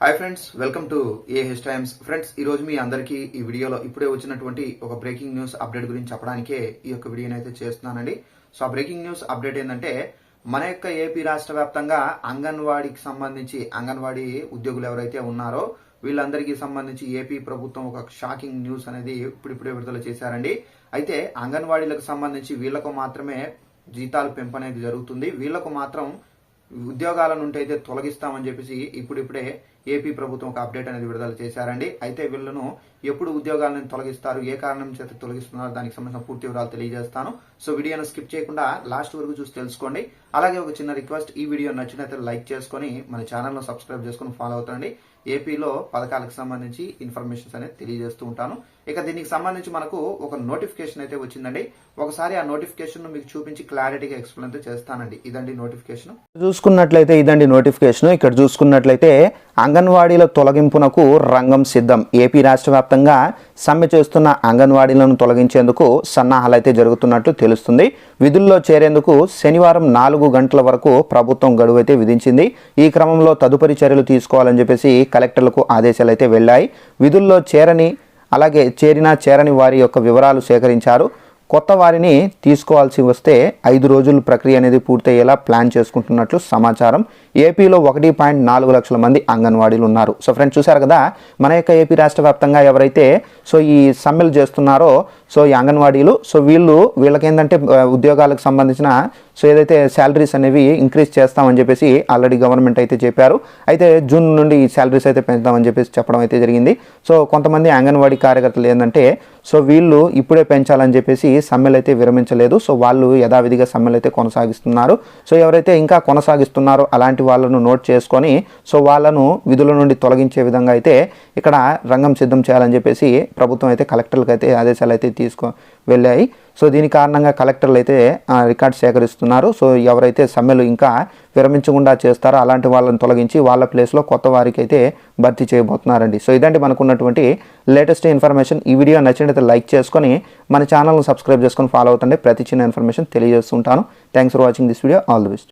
Hi friends welcome to A H Times friends ఈ రోజు మీ అందరికీ ఈ వీడియోలో ఇప్పుడే వచ్చినటువంటి ఒక బ్రేకింగ్ న్యూస్ అప్డేట్ గురించి చెప్పడానికే ఈ యొక్క వీడియోని అయితే చేస్తున్నానండి. సో ఆ బ్రేకింగ్ న్యూస్ అప్డేట్ ఏంటంటే మన యొక్క ఏపీ రాష్ట్ర వ్యాప్తంగా అంగన్వాడీకి సంబంధించి అంగన్వాడీ ఉద్యోగులు ఎవరైతే ఉన్నారో వీళ్ళందరికీ సంబంధించి ఏపీ ప్రభుత్వం ఒక షాకింగ్ న్యూస్ అనేది ఇప్పుడిప్పుడే విడుదల చేశారండి. అయితే అంగన్వాడీలకు సంబంధించి వీళ్ళకు మాత్రమే జీతాలు పెంపు అనేది జరుగుతుంది. వీళ్ళకు మాత్రం ఉద్యోగాల నుండి అయితే తొలగిస్తామని చెప్పేసి ఇప్పుడిప్పుడే ఏపీ ప్రభుత్వం ఒక అప్డేట్ అనేది విడుదల చేశారండి. అయితే వీళ్ళను ఎప్పుడు ఉద్యోగాలను తొలగిస్తారు ఏ కారణం చేత తొలగిస్తున్నారు దానికి సంబంధించిన పూర్తి వివరాలు తెలియజేస్తాను. సో వీడియోను స్కిప్ చేయకుండా లాస్ట్ వరకు చూసి తెలుసుకోండి. అలాగే ఒక చిన్న రిక్వెస్ట్ ఈ వీడియో నచ్చినట్లయితే లైక్ చేసుకొని మన ఛానల్ను సబ్స్క్రైబ్ చేసుకొని ఫాలో అవుతండి. ఏపీలో పథకాలకు సంబంధించి ఇన్ఫర్మేషన్స్ అనేది తెలియజేస్తూ ఉంటాను. ఇక దీనికి సంబంధించి మనకు ఒక నోటిఫికేషన్ అయితే వచ్చిందండి. ఒకసారి ఆ నోటిఫికేషన్ మీకు చూపించి క్లారిటీగా ఎక్స్ప్లెయిన్ అయితే చేస్తానండి. ఇదండి నోటిఫికేషన్. చూసుకున్నట్లయితే ఇదండి నోటిఫికేషన్. ఇక్కడ చూసుకున్నట్లయితే అంగన్వాడీల తొలగింపునకు రంగం సిద్ధం. ఏపీ రాష్ట్ర వ్యాప్తంగా సమ్మె చేస్తున్న అంగన్వాడీలను తొలగించేందుకు సన్నాహాలు అయితే జరుగుతున్నట్లు తెలుస్తుంది. విధుల్లో చేరేందుకు శనివారం నాలుగు గంటల వరకు ప్రభుత్వం గడువు అయితే విధించింది. ఈ క్రమంలో తదుపరి చర్యలు తీసుకోవాలని చెప్పేసి కలెక్టర్లకు ఆదేశాలు అయితే వెళ్ళాయి. విధుల్లో చేరని అలాగే చేరినా చేరని వారి యొక్క వివరాలు సేకరించారు. కొత్త వారిని తీసుకోవాల్సి వస్తే ఐదు రోజుల ప్రక్రియ అనేది పూర్తయ్యేలా ప్లాన్ చేసుకుంటున్నట్లు సమాచారం. ఏపీలో ఒకటి పాయింట్ నాలుగు లక్షల మంది అంగన్వాడీలు ఉన్నారు. సో ఫ్రెండ్స్ చూశారు కదా? మన యొక్క ఏపీ రాష్ట్ర వ్యాప్తంగా ఎవరైతే సో ఈ సమ్మెలు చేస్తున్నారో సో ఈ అంగన్వాడీలు సో వీళ్ళు వీళ్ళకి ఏంటంటే ఉద్యోగాలకు సంబంధించిన సో ఏదైతే శాలరీస్ అనేవి ఇంక్రీజ్ చేస్తామని చెప్పేసి ఆల్రెడీ గవర్నమెంట్ అయితే చెప్పారు. అయితే జూన్ నుండి ఈ శాలరీస్ అయితే పెంచుతామని చెప్పేసి చెప్పడం అయితే జరిగింది. సో కొంతమంది అంగన్వాడీ కార్యకర్తలు ఏంటంటే సో వీళ్ళు ఇప్పుడే పెంచాలని చెప్పేసి సమ్మెలు అయితే విరమించలేదు. సో వాళ్ళు యథావిధిగా సమ్మెలు అయితే కొనసాగిస్తున్నారు. సో ఎవరైతే ఇంకా కొనసాగిస్తున్నారో అలాంటి వాళ్ళను నోట్ చేసుకొని సో వాళ్ళను విధుల నుండి తొలగించే విధంగా అయితే ఇక్కడ రంగం సిద్ధం చేయాలని చెప్పేసి ప్రభుత్వం అయితే కలెక్టర్లకు అయితే ఆదేశాలు అయితే తీసుకో వెళ్ళాయి. సో దీని కారణంగా కలెక్టర్లు అయితే ఆ, రికార్డ్ సేకరిస్తున్నారు. సో ఎవరైతే సమ్మెలు ఇంకా విరమించకుండా చేస్తారో అలాంటి వాళ్ళని తొలగించి వాళ్ళ ప్లేస్లో కొత్త వారికి అయితే భర్తీ చేయబోతున్నారండి. సో ఇదండి మనకున్నటువంటి లేటెస్ట్ ఇన్ఫర్మేషన్. ఈ వీడియో నచ్చినట్లయితే లైక్ చేసుకొని మన ఛానల్ని సబ్స్క్రైబ్ చేసుకొని ఫాలో అవుతండి ప్రతి చిన్న information తెలియజేస్తుంటాను. Thanks for watching this video. All the best.